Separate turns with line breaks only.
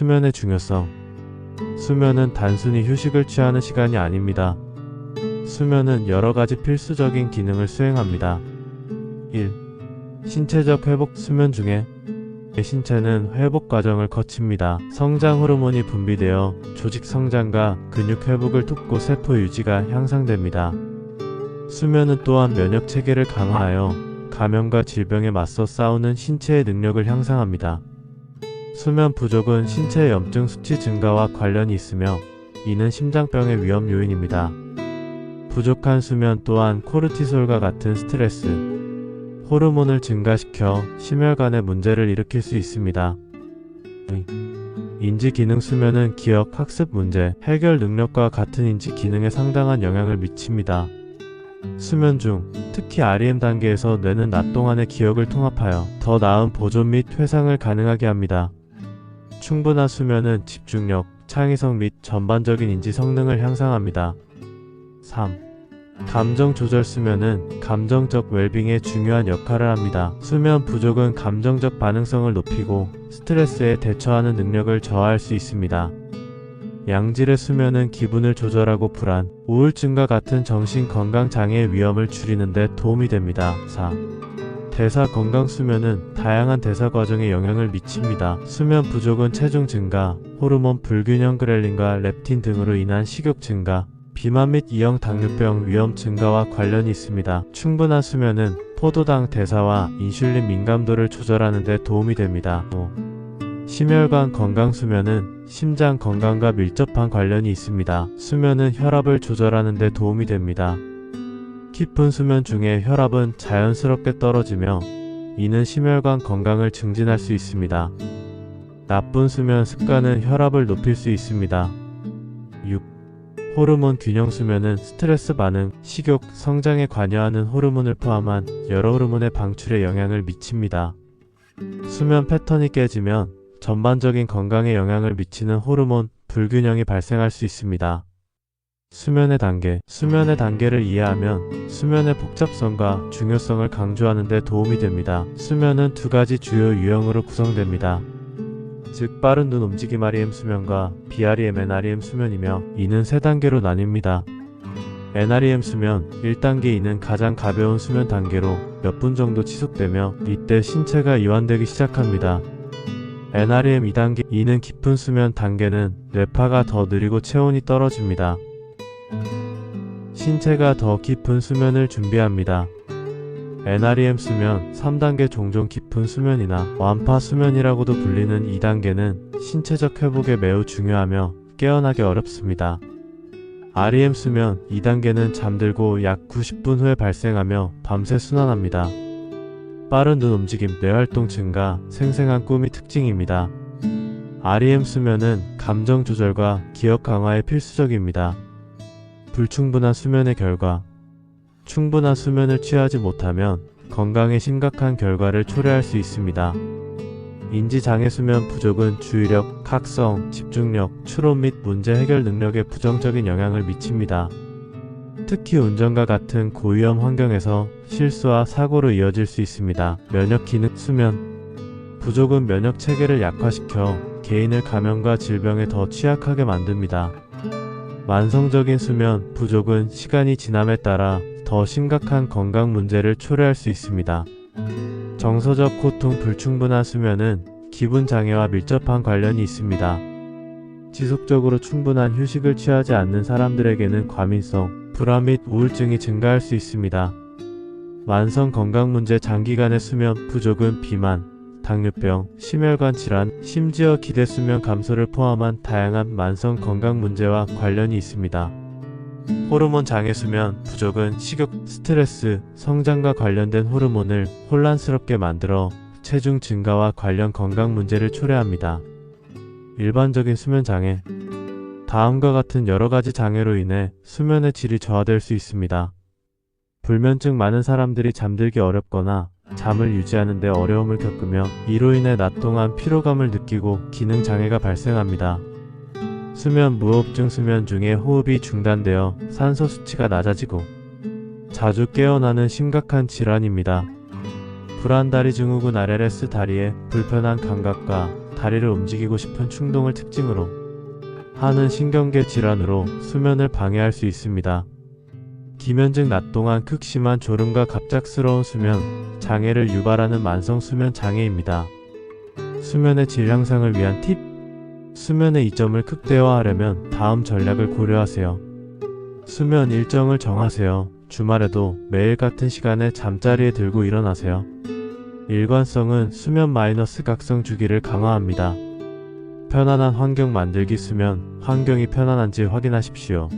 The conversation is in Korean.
수면의 중요성. 수면은 단순히 휴식을 취하는 시간이 아닙니다. 수면은 여러 가지 필수적인 기능을 수행합니다. 1. 신체적 회복 수면 중에 신체는 회복 과정을 거칩니다. 성장 호르몬이 분비되어 조직 성장과 근육 회복을 돕고 세포 유지가 향상됩니다. 수면은 또한 면역 체계를 강화하여 감염과 질병에 맞서 싸우는 신체의 능력을 향상합니다. 수면 부족은 신체 염증 수치 증가와 관련이 있으며 이는 심장병의 위험 요인입니다. 부족한 수면 또한 코르티솔과 같은 스트레스, 호르몬을 증가시켜 심혈관에 문제를 일으킬 수 있습니다. 인지 기능 수면은 기억, 학습 문제, 해결 능력과 같은 인지 기능에 상당한 영향을 미칩니다. 수면 중, 특히 REM 단계에서 뇌는 낮 동안의 기억을 통합하여 더 나은 보존 및 회상을 가능하게 합니다. 충분한 수면은 집중력, 창의성 및 전반적인 인지 성능을 향상합니다. 3. 감정 조절 수면은 감정적 웰빙에 중요한 역할을 합니다. 수면 부족은 감정적 반응성을 높이고 스트레스에 대처하는 능력을 저하할 수 있습니다. 양질의 수면은 기분을 조절하고 불안, 우울증과 같은 정신 건강 장애의 위험을 줄이는 데 도움이 됩니다. 4. 대사 건강 수면은 다양한 대사 과정에 영향을 미칩니다. 수면 부족은 체중 증가, 호르몬 불균형 그렐린과 렙틴 등으로 인한 식욕 증가, 비만 및 이형 당뇨병 위험 증가와 관련이 있습니다. 충분한 수면은 포도당 대사와 인슐린 민감도를 조절하는 데 도움이 됩니다. 5. 심혈관 건강 수면은 심장 건강과 밀접한 관련이 있습니다. 수면은 혈압을 조절하는 데 도움이 됩니다. 깊은 수면 중에 혈압은 자연스럽게 떨어지며 이는 심혈관 건강을 증진할 수 있습니다. 나쁜 수면 습관은 혈압을 높일 수 있습니다. 6. 호르몬 균형 수면은 스트레스 반응, 식욕, 성장에 관여하는 호르몬을 포함한 여러 호르몬의 방출에 영향을 미칩니다. 수면 패턴이 깨지면 전반적인 건강에 영향을 미치는 호르몬 불균형이 발생할 수 있습니다. 수면의 단계 수면의 단계를 이해하면 수면의 복잡성과 중요성을 강조하는 데 도움이 됩니다. 수면은 두 가지 주요 유형으로 구성됩니다. 즉 빠른 눈 움직임 REM 수면과 BREM NREM 수면이며 이는 세 단계로 나뉩니다. NREM 수면 1단계 이는 가장 가벼운 수면 단계로 몇 분 정도 지속되며 이때 신체가 이완되기 시작합니다. NREM 2단계 이는 깊은 수면 단계는 뇌파가 더 느리고 체온이 떨어집니다. 신체가 더 깊은 수면을 준비합니다. NREM 수면 3단계 종종 깊은 수면이나 완파 수면이라고도 불리는 2단계는 신체적 회복에 매우 중요하며 깨어나기 어렵습니다. REM 수면 2단계는 잠들고 약 90분 후에 발생하며 밤새 순환합니다. 빠른 눈 움직임, 뇌활동 증가, 생생한 꿈이 특징입니다. REM 수면은 감정 조절과 기억 강화에 필수적입니다. 불충분한 수면의 결과 충분한 수면을 취하지 못하면 건강에 심각한 결과를 초래할 수 있습니다. 인지장애 수면 부족은 주의력, 각성, 집중력, 추론 및 문제 해결 능력에 부정적인 영향을 미칩니다. 특히 운전과 같은 고위험 환경에서 실수와 사고로 이어질 수 있습니다. 면역 기능 수면 부족은 면역 체계를 약화시켜 개인을 감염과 질병에 더 취약하게 만듭니다. 만성적인 수면 부족은 시간이 지남에 따라 더 심각한 건강 문제를 초래할 수 있습니다. 정서적 고통 불충분한 수면은 기분 장애와 밀접한 관련이 있습니다. 지속적으로 충분한 휴식을 취하지 않는 사람들에게는 과민성, 불안 및 우울증이 증가할 수 있습니다. 만성 건강 문제 장기간의 수면 부족은 비만, 당뇨병, 심혈관 질환, 심지어 기대 수면 감소를 포함한 다양한 만성 건강 문제와 관련이 있습니다. 호르몬 장애 수면 부족은 식욕, 스트레스, 성장과 관련된 호르몬을 혼란스럽게 만들어 체중 증가와 관련 건강 문제를 초래합니다. 일반적인 수면 장애 다음과 같은 여러 가지 장애로 인해 수면의 질이 저하될 수 있습니다. 불면증 많은 사람들이 잠들기 어렵거나 잠을 유지하는 데 어려움을 겪으며 이로 인해 낮 동안 피로감을 느끼고 기능 장애가 발생합니다. 수면 무호흡증 수면 중에 호흡이 중단되어 산소 수치가 낮아지고 자주 깨어나는 심각한 질환입니다. 불안 다리 증후군 RLS 다리의 불편한 감각과 다리를 움직이고 싶은 충동을 특징으로 하는 신경계 질환으로 수면을 방해할 수 있습니다. 기면증 낮 동안 극심한 졸음과 갑작스러운 수면 장애를 유발하는 만성 수면 장애입니다. 수면의 질 향상을 위한 팁 수면의 이점을 극대화하려면 다음 전략을 고려하세요. 수면 일정을 정하세요. 주말에도 매일 같은 시간에 잠자리에 들고 일어나세요. 일관성은 수면 마이너스 각성 주기를 강화합니다. 편안한 환경 만들기 수면 환경이 편안한지 확인하십시오.